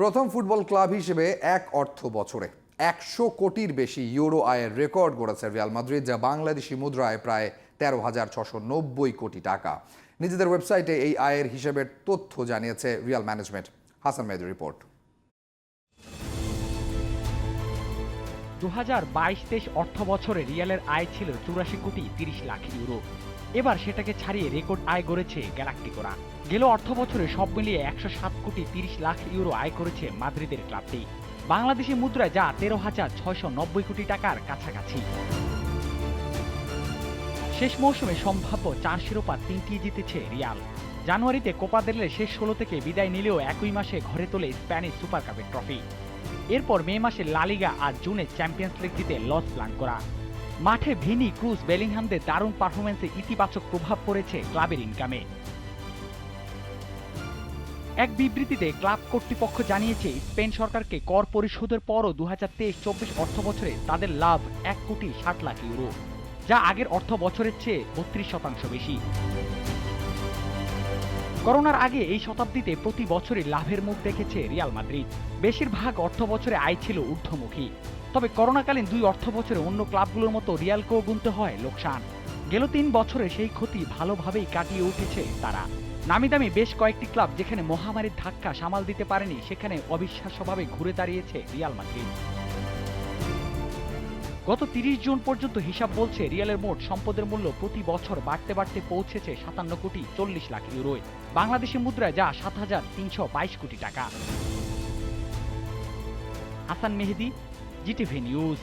প্রথম football club হিসেবে এক অর্থ বছরে একশো কোটির বেশি ইউরো আয়ের রেকর্ড গড়েছে রিয়াল মাদ্রিদ, যা বাংলাদেশি মুদ্রায় প্রায় তেরো হাজার ছশো নব্বই কোটি টাকা। নিজেদের ওয়েবসাইটে এই আয়ের হিসেবের তথ্য জানিয়েছে রিয়াল ম্যানেজমেন্ট। হাসান মেহেদির রিপোর্ট। দু হাজার বাইশ তেইশ অর্থ বছরে রিয়ালের আয় ছিল চুরাশি কোটি তিরিশ লাখ ইউরো। এবার সেটাকে ছাড়িয়ে রেকর্ড আয় গড়েছে গ্যালাক্টিকোরা। গেল অর্থ বছরে সব মিলিয়ে একশো সাত কোটি তিরিশ লাখ ইউরো আয় করেছে মাদ্রিদের ক্লাবটি। বাংলাদেশি মুদ্রায় যা তেরো হাজার ছয়শো নব্বই কোটি টাকার কাছাকাছি। শেষ মৌসুমে সম্ভাব্য চার শিরোপা তিনটি জিতেছে রিয়াল। জানুয়ারিতে কোপা দেলের শেষ ষোলো থেকে বিদায় নিলেও একই মাসে ঘরে তোলে স্প্যানিশ সুপার কাপের ট্রফি। এরপর মে মাসে লালিগা আর জুনে চ্যাম্পিয়ন্স লিগ জিতে লস প্ল্যান করা। মাঠে ভিনি ক্রুজ বেলিংহামদের দারুণ পারফরমেন্সে ইতিবাচক প্রভাব পড়েছে ক্লাবের ইনকামে এক বিবৃতিতে ক্লাব কর্তৃপক্ষ জানিয়েছে, স্পেন সরকারকে কর পরিশোধের পরও দু হাজার তেইশ চব্বিশ অর্থ বছরে তাদের লাভ এক কোটি ষাট লাখ ইউরো, যা আগের অর্থ বছরের চেয়ে বত্রিশ শতাংশ বেশি। করোনার আগে এই শতাব্দীতে প্রতি বছরই লাভের মুখ দেখেছে রিয়াল মাদ্রিদ। বেশিরভাগ অর্থ বছরে আয় ছিল ঊর্ধ্বমুখী। তবে করোনাকালীন দুই অর্থ বছরে অন্য ক্লাবগুলোর মতো রিয়ালকেও গুনতে হয় লোকসান। গেল তিন বছরে সেই ক্ষতি ভালোভাবেই কাটিয়ে উঠেছে তারা। নামি দামি বেশ কয়েকটি ক্লাব যেখানে মহামারীর ধাক্কা সামাল দিতে পারেনি, সেখানে অবিশ্বাস্যভাবে ঘুরে দাঁড়িয়েছে রিয়াল মাদ্রিদ। গত তিরিশ জুন পর্যন্ত হিসাব বলছে রিয়ালের মোট সম্পদের মূল্য প্রতি বছর বাড়তে বাড়তে পৌঁছেছে সাতান্ন কোটি চল্লিশ লাখ ইউরোয়। বাংলাদেশি মুদ্রায় যা সাত হাজার তিনশো বাইশ কোটি টাকা। Hasan Mehedi, GTV news.